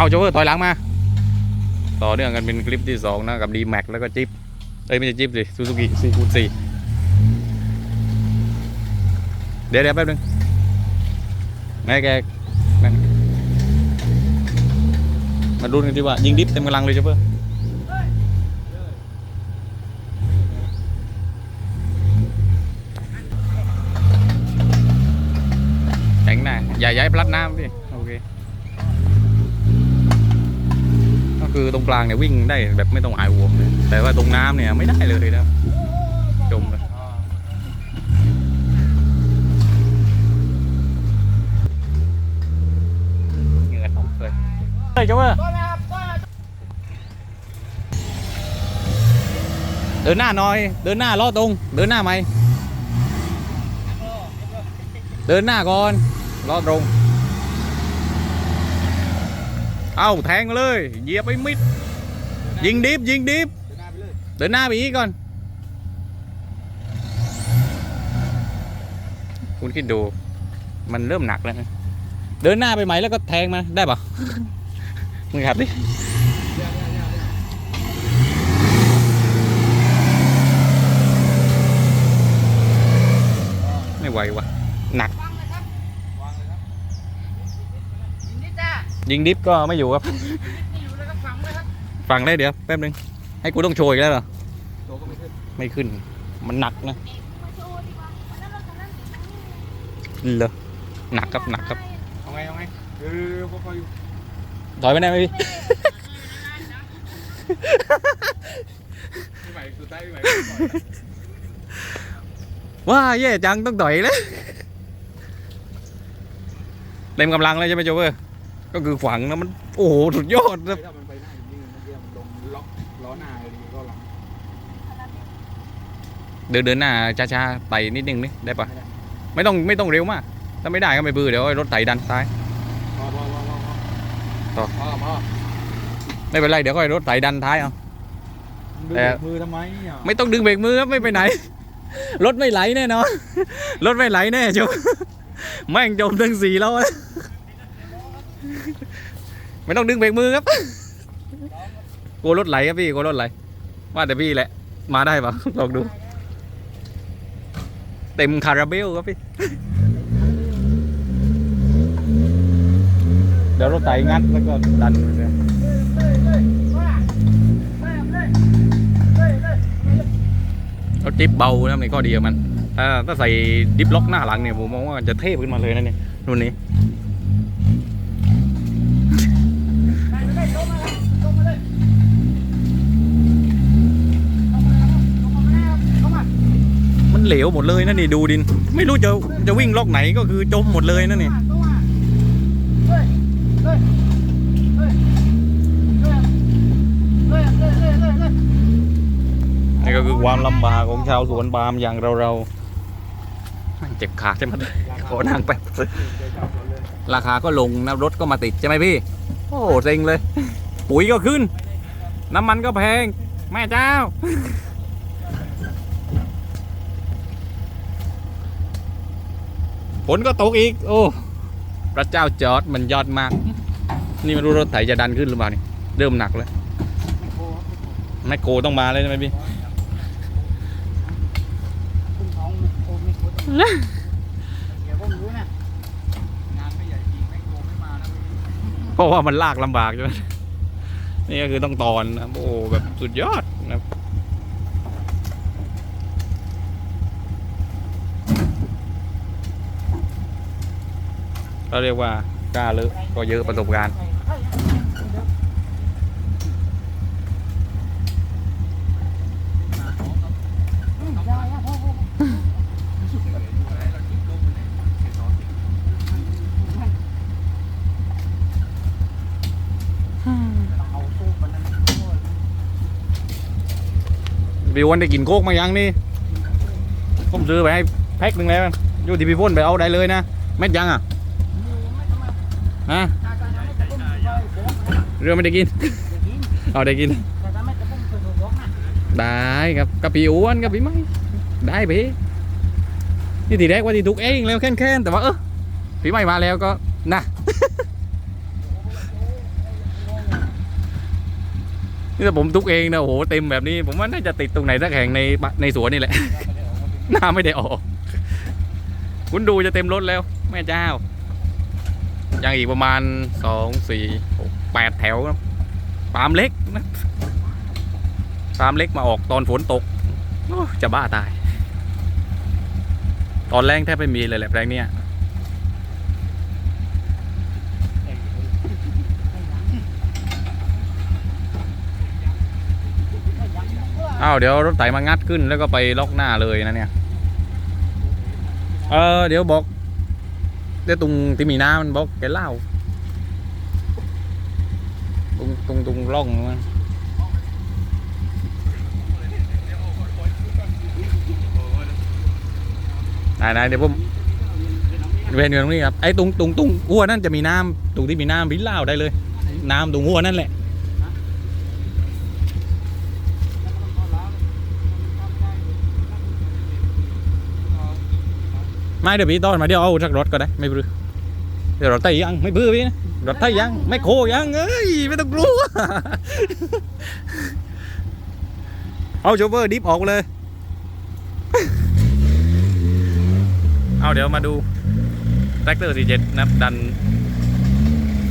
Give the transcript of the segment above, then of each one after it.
เอาโจเวอร์ถอยหลังมา ต่อเนื่องกันเป็นคลิปที่สองนะ กับดีแม็กแล้วก็จิ๊บเอ้ย ไม่ใช่จิ๊บสิซูซูกิสี่คูณสี่เดี๋ยวเดี๋ยวแป๊บนึงแม่แกนั่นมาดูกันดีว่า ยิงดิฟเต็มกำลังเลยโจเวอร์แข็งหน้าอย่าย้ายพลัดน้ำพี่โอเคก็คือตรงกลางเนี่ยวิ่งได้แบบไม่ต้องหายห่วงเลยแต่ว่าตรงน้ำเนี่ยไม่ได้เลยนะจมเลยเหงื่อตกเลยเฮ้ยเจ้าเว้ยเดินหน้าหน่อย เดินหน้าล้อตรง เดินหน้าไหม เดินหน้าก่อนล้อตรง เอ้าแทงมาเลยเหยียบไปมิด ยิงดิฟยิงดิฟเดินหน้าไปอีกก่อน คุณคิดดู มันเริ่มหนักแล้วนะเดินหน้าไปไหมแล้วก็แทงมาได้ปะมึงครับดิไม่ไหววะหนัก ยิงดิฟก็ไม่อยู่ครับ ฟังได้เดี๋ยวแป๊บนึง ให้กูต้องโชว์อีกแล้วเหรอโตก็ไม่ขึ้นไม่ขึ้น มันหนักนะมาโชว์ดีกว่าวันนั้นเราตอนนั้นเหรอหนักครับหนักครับ เอาไงเอาไงเออพอพออยู่ถอยไปได้ไหมพี่พี่ใหม่สุดท้ายพี่ใหม่ว้าแย่จังต้องถอยแล้วเต็มกำลังเลยใช่ไหมโจเวอร์ ก็คือฝังนะมันโอ้โหสุดยอดนะถ้ามันไปหน้าอย่างนี้มันเรียกมันลงล็อกล้อหน้าเลยก็หลังเดินเดินหน้าช้าๆไต่นิดนึงนี่ได้ปะไม่ต้องไม่ต้องเร็วมาก ถ้าไม่ได้ก็ไม่บื้อเดี๋ยวรถไถดันตายพอพอพอพอต่อพอพอไม่เป็นไรเดี๋ยวก็ให้รถไถดันท้ายเอาดึงแต่มือทำไมอะไม่ต้องดึงเบรกมือครับไม่ไปไหน รถไม่ไหลแน่นอนรถไม่ไหลแน่โจแม่งจมทั้งสี่แล้วอะ ไม่ต้องดึงเบรกมือครับกลัวรถไหลครับพี่กลัวรถไหลว่าแต่พี่แหละ มาได้ปะลองดู เต็มคาราเบลครับพี่ เดี๋ยวรถไถงัดแล้วก็ดันไปเลยรถดิฟเบานะนี่ข้อดีของมันถ้าถ้าใส่ดิฟล็อกหน้าหลังเนี่ยผมมองว่าจะเท่ขึ้นมาเลยนะเนี่ยรุ่นนี้ เหลวหมดเลยนะนี่ดูดิน ไม่รู้จะจะวิ่งล็อกไหนก็คือจมหมดเลยนะนี่นี่ก็คือความลำบากของชาวสวนปาล์มอย่างเราเราแม่งเจ็บขาใช่ไหมขอนั่งแป๊บราคาก็ลงนะรถก็มาติดใช่ไหมพี่ โอ้เซ็งเลย ปุ๋ยก็ขึ้น น้ำมันก็แพง แม่เจ้า นก็ตกอีก โอ้พระเจ้าจอดมันยอดมาก นี่ไม่รู้รถไถจะดันขึ้นหรือเปล่านี่เริ่มหนักแล้วแมคโครต้องมาเลยใช่ไหมพี่เดี๋ยวผมรู้นะงานไม่ใหญ่จริงไม่โกไม่มานะเพราะว่ามันลากลำบากใช่ไหมนี่ก็คือต้องตอนนะโอ้แบบสุดยอด นะครับก็เรียกว่ากล้าเลอะก็เยอะประสบการณ์เอาสู้มันนั่นพี่อ้วนได้กินโคกมายังนี่ผมซื้อไปให้แพ็คหนึ่งแล้วอยู่ที่พี่พ่นไปเอาได้เลยนะเม็ดยังอะ ฮะเรือไม่ได้กิน เอาได้กิน ได้ครับกับพี่อ้วนกับพี่ไม่ได้พี่นี่ทีแรกว่าที่ทุกเองแล้วแค้นๆแต่ว่าเออพี่ไม่มาแล้วก็นะนี่ถ้าผมทุกเองนะโอ้โหเต็มแบบนี้ ผมว่าน่าจะติดตรงไหนสักแห่งในบในสวนนี่แหละหน้าไม่ได้ออก คุณดูจะเต็มรถแล้ว แม่เจ้า ยังอีกประมาณสองสี่หกแปดแถวครับปามเล็กนะปามเล็กมาออกตอนฝนตกจะบ้าตาย ตอนแรงแทบไม่มีเลยแหละแปลงเนี้ยอ้าวเดี๋ยวรถไถมางัดขึ้นแล้วก็ไปล็อกหน้าเลยนะเนี่ย เออเดี๋ยวบอก แต่ตรงที่มีน้ำมันบอกแกเล่าตรงตรงตรงร่องมันไหนไหนเดี๋ยวผมเวนเงินตรงนี้ครับไอ้ตรงตรงตรงหัวนั่นจะมีน้ำตรงที่มีน้ำพิเล่าได้เลย น้ำตรงหัวนั่นแหละ ไม่เดี๋ยวพี่ต้อนมาเดี๋ยวเอาสักรถก็ได้ไม่พื้อเดี๋ยวรถไถยังไม่พื้อพี่นะรถไถยังไม่โคยังเอ้ยไม่ต้องกลัวเอาโชเฟอร์ดิฟออกเลย เอาเดี๋ยวมาดูแท็กเตอร์47นะครับดัน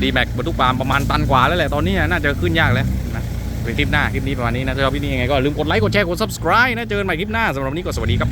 ดีแม็กบรรทุกปาล์มประมาณตันกว่าแล้วแหละตอนนี้น่าจะขึ้นยากแล้วนะเป็นคลิปหน้าคลิปนี้ประมาณนี้นะถ้าชอบคลิปนี้ยังไงก็ลืมกดไลค์กดแชร์กด subscribe นะเจอกันใหม่คลิปหน้าสำหรับวันนี้ก็สวัสดีครับ